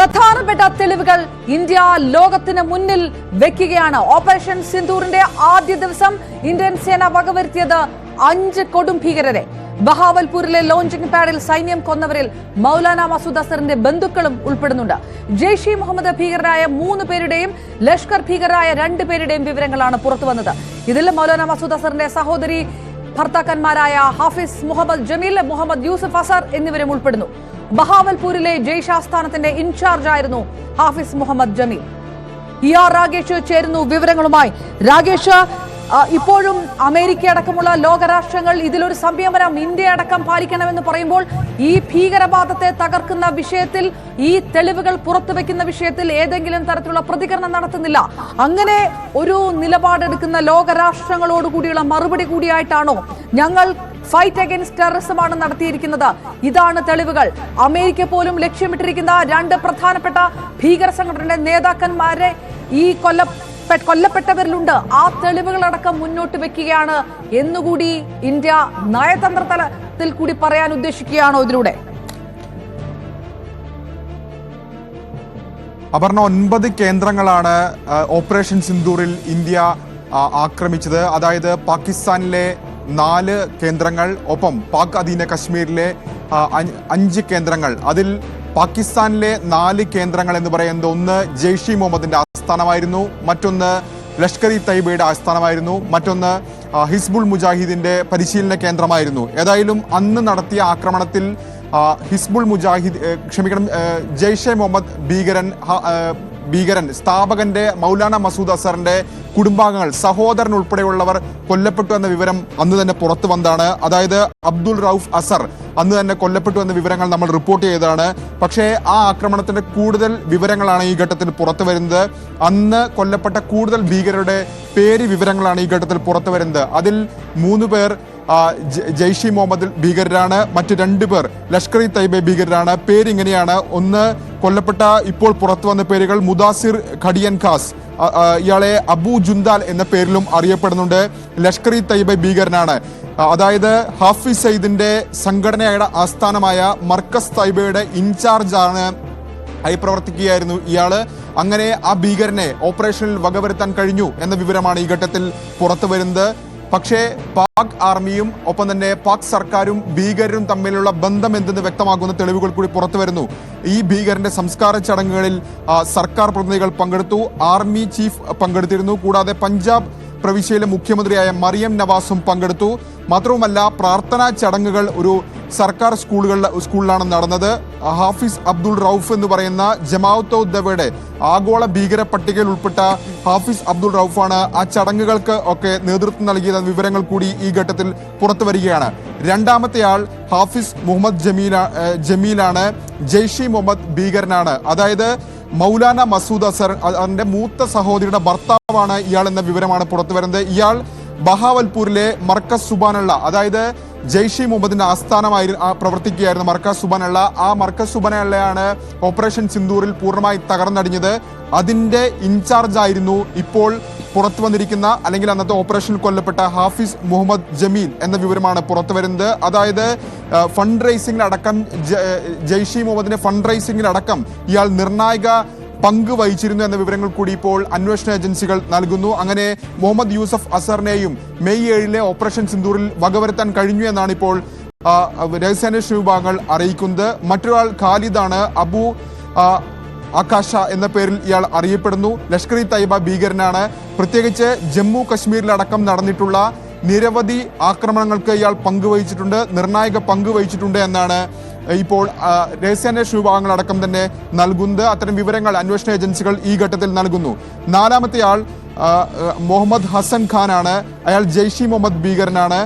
പ്രധാനപ്പെട്ട തെളിവുകൾ ഇന്ത്യ ലോകത്തിന് മുന്നിൽ വെക്കുകയാണ്. ഓപ്പറേഷൻ സിന്ദൂറിന്റെ ആദ്യ ദിവസം ഇന്ത്യൻ സേന വകവരുത്തിയത് അഞ്ച് കൊടും ഭീകരരെ. ബഹാവൽപൂരിലെ ലോഞ്ചിംഗ് പാഡിൽ സൈന്യം കൊന്നവരിൽ മൗലാന മസൂദ് അസറിന്റെ ബന്ധുക്കളും ഉൾപ്പെടുന്നുണ്ട്. ജെയ്ഷി മുഹമ്മദ് ഭീകരരായ മൂന്ന് പേരുടെയും ലഷ്കർ ഭീകരരായ രണ്ട് പേരുടെയും വിവരങ്ങളാണ് പുറത്തുവന്നത് ഇതിൽ മൗലാന മസൂദ് അസറിന്റെ സഹോദരി ഭർത്താക്കന്മാരായ ഹാഫിസ് മുഹമ്മദ് ജമീൽ മുഹമ്മദ് യൂസഫ് അസർ എന്നിവരും ഉൾപ്പെടുന്നു. ബഹാവൽപൂരിലെ ജയ്ഷ് ആസ്ഥാനത്തിന്റെ ഇൻചാർജ് ആയിരുന്നു ഹാഫിസ് മുഹമ്മദ് ജമീൽ. ഇ ആർ രാഗേഷ് ചേരുന്നു വിവരങ്ങളുമായി. രാഗേഷ് ഇപ്പോഴും അമേരിക്ക അടക്കമുള്ള ലോകരാഷ്ട്രങ്ങൾ ഇതിലൊരു സംയമനം ഇന്ത്യ അടക്കം പാലിക്കണമെന്ന് പറയുമ്പോൾ ഈ ഭീകരവാദത്തെ തകർക്കുന്ന വിഷയത്തിൽ ഈ തെളിവുകൾ പുറത്തുവെക്കുന്ന വിഷയത്തിൽ ഏതെങ്കിലും തരത്തിലുള്ള പ്രതികരണം നടത്തുന്നില്ല. അങ്ങനെ ഒരു നിലപാടെടുക്കുന്ന ലോകരാഷ്ട്രങ്ങളോടുകൂടിയുള്ള മറുപടി കൂടിയായിട്ടാണോ ഞങ്ങൾ ഫൈറ്റ് അഗൈൻസ്റ്റ് ടെററിസമാണ് നടത്തിയിരിക്കുന്നത്. ഇതാണ് തെളിവുകൾ. അമേരിക്ക പോലും ലക്ഷ്യമിട്ടിരിക്കുന്ന രണ്ട് പ്രധാനപ്പെട്ട ഭീകര സംഘടനയുടെ നേതാക്കന്മാരെ ഈ കൊല്ല കൊല്ലപ്പെട്ടവരിലുണ്ട്. ആ തെളിവുകളടക്കം മുന്നോട്ട് വെക്കുകയാണ് എന്നുകൂടി ഇന്ത്യ നയതന്ത്ര തലത്തിൽ കൂടി പറയാൻ ഉദ്ദേശിക്കുകയാണോ ഇതിലൂടെ? അപർണ ഒൻപത് കേന്ദ്രങ്ങളാണ് ഓപ്പറേഷൻ സിന്ദൂറിൽ ഇന്ത്യ ആക്രമിച്ചത്. അതായത് പാകിസ്ഥാനിലെ നാല് കേന്ദ്രങ്ങൾ ഒപ്പം പാക് അധീന കശ്മീരിലെ അഞ്ച് കേന്ദ്രങ്ങൾ. അതിൽ പാകിസ്ഥാനിലെ നാല് കേന്ദ്രങ്ങൾ എന്ന് പറയുന്നത് ഒന്ന് ജെയ്ഷി മുഹമ്മദിന്റെ ആസ്ഥാനമായിരുന്നു മറ്റൊന്ന് ലഷ്കർ ഇ തൈബയുടെ ആസ്ഥാനമായിരുന്നു മറ്റൊന്ന് ഹിസ്ബുൾ മുജാഹിദിന്റെ പരിശീലന കേന്ദ്രമായിരുന്നു. ഏതായാലും അന്ന് നടത്തിയ ആക്രമണത്തിൽ ഹിസ്ബുൾ മുജാഹിദ് ക്ഷമിക്കണം ജെയ്ഷെ മുഹമ്മദ് ഭീകരൻ ഭീകരൻ സ്ഥാപകന്റെ മൗലാന മസൂദ് അസറിന്റെ കുടുംബാംഗങ്ങൾ സഹോദരൻ ഉൾപ്പെടെയുള്ളവർ കൊല്ലപ്പെട്ടു എന്ന വിവരം അന്ന് തന്നെ പുറത്തു വന്നതാണ്. അതായത് അബ്ദുൾ റൌഫ് അസർ അന്ന് തന്നെ കൊല്ലപ്പെട്ടു എന്ന വിവരങ്ങൾ നമ്മൾ റിപ്പോർട്ട് ചെയ്തതാണ്. പക്ഷേ ആ ആക്രമണത്തിന്റെ കൂടുതൽ വിവരങ്ങളാണ് ഈ ഘട്ടത്തിൽ പുറത്തു വരുന്നത്. അന്ന് കൊല്ലപ്പെട്ട കൂടുതൽ ഭീകരരുടെ പേര് വിവരങ്ങളാണ് ഈ ഘട്ടത്തിൽ പുറത്തു വരുന്നത്. അതിൽ മൂന്ന് പേർ ജെയ്ഷി മുഹമ്മദ് ഭീകരരാണ്. മറ്റു രണ്ടു പേർ ലഷ്കർ ഇ തൈബെ ഭീകരരാണ്. പേരിങ്ങനെയാണ്. ഒന്ന് കൊല്ലപ്പെട്ട ഇപ്പോൾ പുറത്തു വന്ന പേരുകൾ മുദാസിർ ഖടിയൻ ഖാസ് ഇയാളെ അബു ജുന്ദാൽ എന്ന പേരിലും അറിയപ്പെടുന്നുണ്ട്. ലഷ്കർ ഇ തൈബെ ഭീകരനാണ്. അതായത് ഹാഫിസ് സയ്യിദിന്റെ സംഘടനയുടെ ആസ്ഥാനമായ മർക്കസ് തൈബയുടെ ഇൻചാർജാണ് ആയി പ്രവർത്തിക്കുകയായിരുന്നു ഇയാൾ അങ്ങനെ ആ ഭീകരനെ ഓപ്പറേഷനിൽ വകവരുത്താൻ കഴിഞ്ഞു എന്ന വിവരമാണ് ഈ ഘട്ടത്തിൽ പുറത്തു വരുന്നത്. പക്ഷേ പാക് ആർമിയും ഒപ്പം തന്നെ പാക് സർക്കാരും ഭീകരരും തമ്മിലുള്ള ബന്ധം എന്തെന്ന് വ്യക്തമാകുന്ന തെളിവുകൾ കൂടി പുറത്തു വരുന്നു. ഈ ഭീകരന്റെ സംസ്കാര ചടങ്ങുകളിൽ സർക്കാർ പ്രതിനിധികൾ പങ്കെടുത്തു ആർമി ചീഫ് പങ്കെടുത്തിരുന്നു. കൂടാതെ പഞ്ചാബ് പ്രവിശ്യയിലെ മുഖ്യമന്ത്രിയായ മറിയം നവാസും പങ്കെടുത്തു. മാത്രവുമല്ല പ്രാർത്ഥനാ ചടങ്ങുകൾ ഒരു സർക്കാർ സ്കൂളുകളിൽ സ്കൂളിലാണ് നടന്നത്. ഹാഫിസ് അബ്ദുൾ റൌഫ് എന്ന് പറയുന്ന ജമാഅത്ത് ഉദ്ദവയുടെ ആഗോള ഭീകര പട്ടികയിൽ ഉൾപ്പെട്ട ഹാഫിസ് അബ്ദുൾ റൌഫാണ് ആ ചടങ്ങുകൾക്ക് ഒക്കെ നേതൃത്വം നൽകിയ വിവരങ്ങൾ കൂടി ഈ ഘട്ടത്തിൽ പുറത്തു വരികയാണ്. രണ്ടാമത്തെ ആൾ ഹാഫിസ് മുഹമ്മദ് ജമീല ജമീലാണ്. ജെയ്ഷി മുഹമ്മദ് ഭീകരനാണ്. അതായത് മൗലാന മസൂദ് അസർ അതിന്റെ മൂത്ത സഹോദരിയുടെ ഭർത്താവാണ് ഇയാൾ എന്ന വിവരമാണ് പുറത്തു വരുന്നത് ഇയാൾ ബഹാവൽപൂരിലെ മർക്കസ് സുബാനുള്ള അതായത് ജെയ്ഷി മുഹമ്മദിന്റെ ആസ്ഥാനമായി പ്രവർത്തിക്കുകയായിരുന്നു മർക്കസ് സുബനള്ള. ആ മർക്കസ് സുബനള്ളയാണ് ഓപ്പറേഷൻ സിന്ദൂറിൽ പൂർണമായി തകർന്നടിഞ്ഞത്. അതിന്റെ ഇൻചാർജ് ആയിരുന്നു ഇപ്പോൾ പുറത്തു വന്നിരിക്കുന്ന അല്ലെങ്കിൽ അന്നത്തെ ഓപ്പറേഷനിൽ കൊല്ലപ്പെട്ട ഹാഫിസ് മുഹമ്മദ് ജമീൽ എന്ന വിവരമാണ് പുറത്തു വരുന്നത്. അതായത് ഫണ്ട് റൈസിംഗിലടക്കം ജെയ്ഷി മുഹമ്മദിന്റെ ഫണ്ട് റൈസിംഗിലടക്കം ഇയാൾ നിർണായക പങ്ക് വഹിച്ചിരുന്നു എന്ന വിവരങ്ങൾ കൂടി ഇപ്പോൾ അന്വേഷണ ഏജൻസികൾ നൽകുന്നു. അങ്ങനെ മുഹമ്മദ് യൂസഫ് അസറിനെയും മെയ് ഏഴിലെ ഓപ്പറേഷൻ സിന്ദൂറിൽ വകവരുത്താൻ കഴിഞ്ഞു എന്നാണ് ഇപ്പോൾ രഹസ്യാന്വേഷണ വിഭാഗങ്ങൾ അറിയിക്കുന്നത്. മറ്റൊരാൾ ഖാലിദാണ്. അബു ആകാശ എന്ന പേരിൽ ഇയാൾ അറിയപ്പെടുന്നു. ലഷ്കർ ഇ തൈബ ഭീകരനാണ്. പ്രത്യേകിച്ച് ജമ്മു കശ്മീരിലടക്കം നടന്നിട്ടുള്ള നിരവധി ആക്രമണങ്ങൾക്ക് ഇയാൾ പങ്കുവഹിച്ചിട്ടുണ്ട് നിർണായക പങ്കുവഹിച്ചിട്ടുണ്ട് എന്നാണ് ഇപ്പോൾ രഹസ്യാന്വേഷണ വിഭാഗങ്ങൾ അടക്കം തന്നെ നൽകുന്നത്. അത്തരം വിവരങ്ങൾ അന്വേഷണ ഏജൻസികൾ ഈ ഘട്ടത്തിൽ നൽകുന്നു. നാലാമത്തെ ആൾ മുഹമ്മദ് ഹസൻ ഖാനാണ്. അയാൾ ജെയ്ഷി മുഹമ്മദ് ഭീകരനാണ്.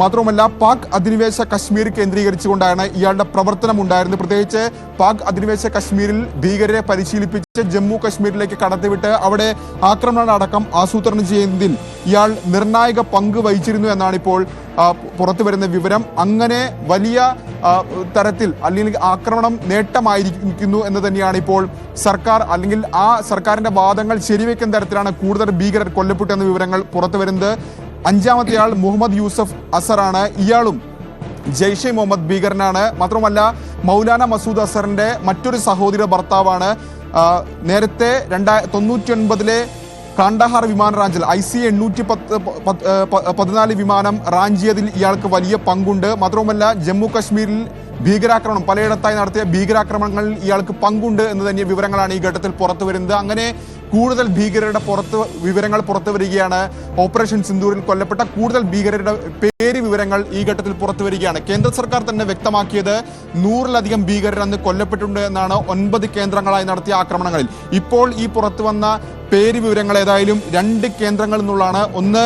മാത്രവുമല്ല പാക് അധിനിവേശ കശ്മീർ കേന്ദ്രീകരിച്ചുകൊണ്ടാണ് ഇയാളുടെ പ്രവർത്തനം ഉണ്ടായിരുന്നത്. പ്രത്യേകിച്ച് പാക് അധിനിവേശ കശ്മീരിൽ ഭീകരരെ പരിശീലിപ്പിച്ച് ജമ്മു കശ്മീരിലേക്ക് കടത്തിവിട്ട് അവിടെ ആക്രമണം അടക്കം ആസൂത്രണം ചെയ്യുന്നതിൽ ഇയാൾ നിർണായക പങ്ക് വഹിച്ചിരുന്നു എന്നാണ് ഇപ്പോൾ പുറത്തു വരുന്ന വിവരം. അങ്ങനെ വലിയ തരത്തിൽ അല്ലെങ്കിൽ ആക്രമണം നേട്ടമായിരിക്കുന്നു എന്ന് തന്നെയാണ് ഇപ്പോൾ സർക്കാർ അല്ലെങ്കിൽ ആ സർക്കാരിന്റെ വാദങ്ങൾ ശരിവെക്കുന്ന തരത്തിലാണ് കൂടുതൽ ഭീകരർ കൊല്ലപ്പെട്ടു എന്ന വിവരങ്ങൾ പുറത്തു വരുന്നത്. അഞ്ചാമത്തെ ആൾ മുഹമ്മദ് യൂസഫ് അസറാണ്. ഇയാളും ജെയ്ഷെ മുഹമ്മദ് ഭീകരനാണ്. മാത്രമല്ല മൗലാന മസൂദ് അസറിന്റെ മറ്റൊരു സഹോദര ഭർത്താവാണ്. നേരത്തെ രണ്ടാ തൊണ്ണൂറ്റി ഒൻപതിലെ കാണ്ടഹാർ വിമാന റാഞ്ചിൽ ഐ സി എണ്ണൂറ്റി പത്ത് പതിനാല് വിമാനം റാഞ്ചിയതിൽ ഇയാൾക്ക് വലിയ പങ്കുണ്ട്. മാത്രവുമല്ല ജമ്മു കശ്മീരിൽ ഭീകരാക്രമണം പലയിടത്തായി നടത്തിയ ഭീകരാക്രമണങ്ങളിൽ ഇയാൾക്ക് പങ്കുണ്ട് എന്ന് തന്നെ വിവരങ്ങളാണ് ഈ ഘട്ടത്തിൽ പുറത്തു വരുന്നത് അങ്ങനെ കൂടുതൽ ഭീകരരുടെ പുറത്ത് വിവരങ്ങൾ പുറത്തു വരികയാണ്. ഓപ്പറേഷൻ സിന്ദൂരിൽ കൊല്ലപ്പെട്ട കൂടുതൽ ഭീകരരുടെ പേര് വിവരങ്ങൾ ഈ ഘട്ടത്തിൽ പുറത്തു വരികയാണ്. കേന്ദ്ര സർക്കാർ തന്നെ വ്യക്തമാക്കിയത് നൂറിലധികം ഭീകരർ അന്ന് കൊല്ലപ്പെട്ടിട്ടുണ്ട് എന്നാണ് ഒൻപത് കേന്ദ്രങ്ങളായി നടത്തിയ ആക്രമണങ്ങളിൽ. ഇപ്പോൾ ഈ പുറത്തു വന്ന പേര് വിവരങ്ങൾ ഏതായാലും രണ്ട് കേന്ദ്രങ്ങളിൽ നിന്നുള്ളതാണ്. ഒന്ന്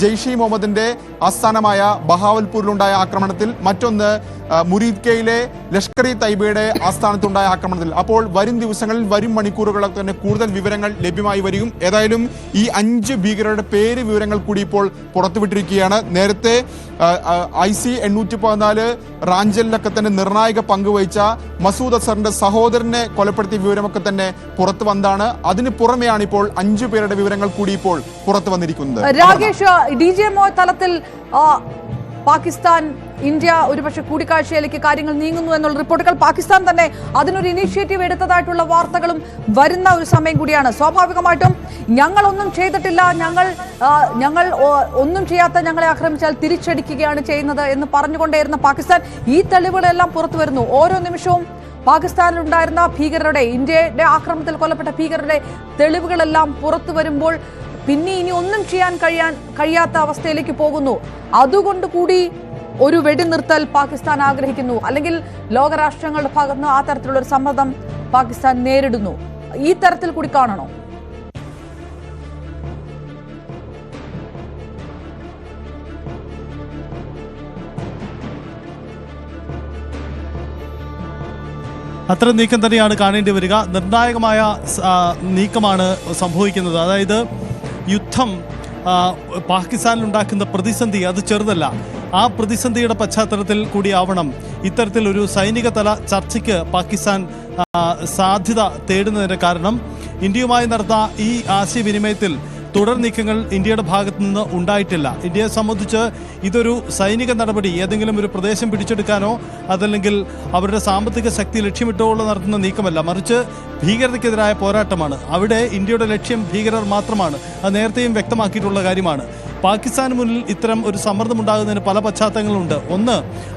ജെയ്ഷെ മുഹമ്മദിന്റെ ആസ്ഥാനമായ ബഹാവൽപൂരിലുണ്ടായ ആക്രമണത്തിൽ മറ്റൊന്ന് മുരീദ്കയിലെ മുരീദ് ലഷ്കർ ഇ തൈബയുടെ ആസ്ഥാനത്തുണ്ടായ ആക്രമണത്തിൽ. അപ്പോൾ വരും ദിവസങ്ങളിൽ വരും മണിക്കൂറുകളൊക്കെ തന്നെ കൂടുതൽ വിവരങ്ങൾ ലഭ്യമായി വരും ഏതായാലും ഈ അഞ്ച് ഭീകരരുടെ പേര് വിവരങ്ങൾ കൂടി ഇപ്പോൾ പുറത്തുവിട്ടിരിക്കുകയാണ്. നേരത്തെ ഐ സി എണ്ണൂറ്റി പതിനാല് റാഞ്ചലിലൊക്കെ തന്നെ നിർണായക പങ്കുവഹിച്ച മസൂദ് അസറിന്റെ സഹോദരനെ കൊലപ്പെടുത്തിയ വിവരമൊക്കെ തന്നെ പുറത്തു വന്നതാണ് അതിന് പുറമെയാണ് ഇപ്പോൾ അഞ്ചു പേരുടെ വിവരങ്ങൾ കൂടി ഇപ്പോൾ പുറത്തു വന്നിരിക്കുന്നത്. രാകേഷ് ഡി ജെ തലത്തിൽ പാകിസ്ഥാൻ ഇന്ത്യ ഒരുപക്ഷെ കൂടിക്കാഴ്ചയിലേക്ക് കാര്യങ്ങൾ നീങ്ങുന്നു എന്നുള്ള റിപ്പോർട്ടുകൾ പാകിസ്ഥാൻ തന്നെ അതിനൊരു ഇനീഷ്യേറ്റീവ് എടുത്തതായിട്ടുള്ള വാർത്തകളും വരുന്ന ഒരു സമയം കൂടിയാണ്. സ്വാഭാവികമായിട്ടും ഞങ്ങളൊന്നും ചെയ്തിട്ടില്ല. ഞങ്ങൾ ഞങ്ങൾ ഒന്നും ചെയ്യാത്ത ഞങ്ങളെ ആക്രമിച്ചാൽ തിരിച്ചടിക്കുകയാണ് ചെയ്യുന്നത് എന്ന് പറഞ്ഞുകൊണ്ടേയിരുന്ന പാകിസ്ഥാൻ ഈ തെളിവുകളെല്ലാം പുറത്തു വരുന്നു. ഓരോ നിമിഷവും പാകിസ്ഥാനിലുണ്ടായിരുന്ന ഭീകരരുടെ ഇന്ത്യയുടെ ആക്രമണത്തിൽ കൊല്ലപ്പെട്ട ഭീകരരുടെ തെളിവുകളെല്ലാം പുറത്തു വരുമ്പോൾ പിന്നെ ഇനി ഒന്നും ചെയ്യാൻ കഴിയാൻ കഴിയാത്ത അവസ്ഥയിലേക്ക് പോകുന്നു. അതുകൊണ്ട് കൂടി ഒരു വെടിനിർത്തൽ പാകിസ്ഥാൻ ആഗ്രഹിക്കുന്നു. അല്ലെങ്കിൽ ലോകരാഷ്ട്രങ്ങളുടെ ഭാഗത്ത് ആ തരത്തിലുള്ള ഒരു സമ്മർദ്ദം പാകിസ്ഥാൻ നേരിടുന്നു. ഈ തരത്തിൽ കൂടി കാണണോ? അത്തരം നീക്കം തന്നെയാണ് കാണേണ്ടി വരിക. നിർണായകമായ നീക്കമാണ് സംഭവിക്കുന്നത്. അതായത് യുദ്ധം ഉണ്ടാക്കുന്ന പ്രതിസന്ധി അത് ചെറുതല്ല. ആ പ്രതിസന്ധിയുടെ പശ്ചാത്തലത്തിൽ കൂടിയാവണം ഇത്തരത്തിലൊരു സൈനിക തല ചർച്ചയ്ക്ക് പാകിസ്ഥാൻ സാധ്യത തേടുന്നതിന് കാരണം. ഇന്ത്യയുമായി നടന്ന ഈ ആശയവിനിമയത്തിൽ തുടർ നീക്കങ്ങൾ ഇന്ത്യയുടെ ഭാഗത്തു നിന്ന് ഉണ്ടായിട്ടില്ല. ഇന്ത്യയെ സംബന്ധിച്ച് ഇതൊരു സൈനിക നടപടി ഏതെങ്കിലും ഒരു പ്രദേശം പിടിച്ചെടുക്കാനോ അതല്ലെങ്കിൽ അവരുടെ സാമ്പത്തിക ശക്തി ലക്ഷ്യമിട്ടുകൊള്ള നടത്തുന്ന നീക്കമല്ല. മറിച്ച് ഭീകരതയ്ക്കെതിരായ പോരാട്ടമാണ്. അവിടെ ഇന്ത്യയുടെ ലക്ഷ്യം ഭീകരർ മാത്രമാണ്. അത് നേരത്തെയും വ്യക്തമാക്കിയിട്ടുള്ള കാര്യമാണ്. പാകിസ്ഥാന് മുന്നിൽ ഇത്തരം ഒരു സമ്മർദ്ദമുണ്ടാകുന്നതിന് പല പശ്ചാത്തലങ്ങളുണ്ട്. ഒന്ന്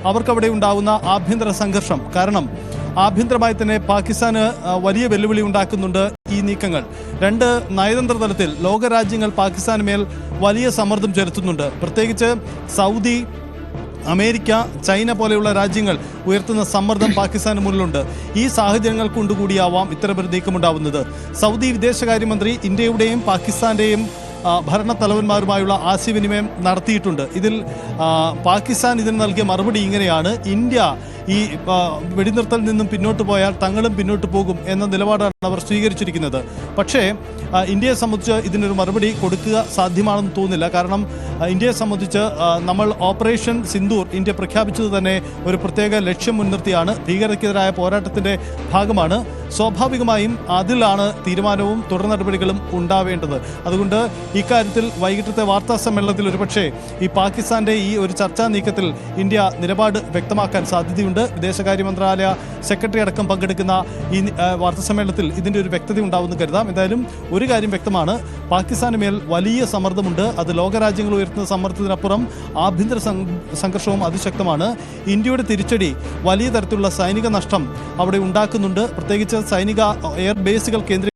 അവർക്കവിടെ ഉണ്ടാകുന്ന ആഭ്യന്തര സംഘർഷം. കാരണം ആഭ്യന്തരമായി തന്നെ പാകിസ്ഥാന് വലിയ വെല്ലുവിളി ഉണ്ടാക്കുന്നുണ്ട് ഈ നീക്കങ്ങൾ. രണ്ട് നയതന്ത്ര തലത്തിൽ ലോകരാജ്യങ്ങൾ പാകിസ്ഥാന് മേൽ വലിയ സമ്മർദ്ദം ചെലുത്തുന്നുണ്ട്. പ്രത്യേകിച്ച് സൗദി അമേരിക്ക ചൈന പോലെയുള്ള രാജ്യങ്ങൾ ഉയർത്തുന്ന സമ്മർദ്ദം പാകിസ്ഥാന് മുന്നിലുണ്ട്. ഈ സാഹചര്യങ്ങൾ കൊണ്ടുകൂടിയാവാം ഇത്തരമൊരു നീക്കമുണ്ടാവുന്നത്. സൗദി വിദേശകാര്യമന്ത്രി ഇന്ത്യയുടെയും പാകിസ്ഥാന്റെയും ഭരണ തലവന്മാരുമായുള്ള ആശയവിനിമയം നടത്തിയിട്ടുണ്ട്. ഇതിൽ പാകിസ്ഥാൻ ഇതിന് നൽകിയ മറുപടി ഇങ്ങനെയാണ്. ഇന്ത്യ ഈ വെടിനിർത്തൽ നിന്നും പിന്നോട്ട് പോയാൽ തങ്ങളും പിന്നോട്ട് പോകും എന്ന നിലപാടാണ് അവർ സ്വീകരിച്ചിരിക്കുന്നത്. പക്ഷേ ഇന്ത്യയെ സംബന്ധിച്ച് ഇതിനൊരു മറുപടി കൊടുക്കുക സാധ്യമാണെന്ന് തോന്നുന്നില്ല. കാരണം ഇന്ത്യയെ സംബന്ധിച്ച് നമ്മൾ ഓപ്പറേഷൻ സിന്ധൂർ ഇന്ത്യ പ്രഖ്യാപിച്ചത് തന്നെ ഒരു പ്രത്യേക ലക്ഷ്യം മുൻനിർത്തിയാണ്. ഭീകരതയ്ക്കെതിരായ പോരാട്ടത്തിന്റെ ഭാഗമാണ്. സ്വാഭാവികമായും അതിലാണ് തീരുമാനവും തുടർ നടപടികളും ഉണ്ടാവേണ്ടത്. അതുകൊണ്ട് ഇക്കാര്യത്തിൽ വൈകിട്ടത്തെ വാർത്താ സമ്മേളനത്തിൽ ഒരുപക്ഷേ ഈ പാകിസ്ഥാന്റെ ഈ ഒരു ചർച്ചാ നീക്കത്തിൽ ഇന്ത്യ നിലപാട് വ്യക്തമാക്കാൻ സാധ്യതയുണ്ട്. വിദേശകാര്യ മന്ത്രാലയ സെക്രട്ടറി അടക്കം പങ്കെടുക്കുന്ന ഈ വാർത്താ സമ്മേളനത്തിൽ ഇതിന്റെ ഒരു വ്യക്തത ഉണ്ടാവുമെന്ന് കരുതാം. എന്തായാലും ഒരു കാര്യം വ്യക്തമാണ്. പാകിസ്ഥാന് മേൽ വലിയ സമ്മർദ്ദമുണ്ട്. അത് ലോകരാജ്യങ്ങൾ ഉയർത്തുന്ന സമ്മർദ്ദത്തിനപ്പുറം ആഭ്യന്തര സംഘർഷവും അതിശക്തമാണ്. ഇന്ത്യയുടെ തിരിച്ചടി വലിയ തരത്തിലുള്ള സൈനിക നഷ്ടം അവിടെ ഉണ്ടാക്കുന്നുണ്ട്. പ്രത്യേകിച്ച് സൈനിക എയർ ബേസുകൾ കേന്ദ്രീ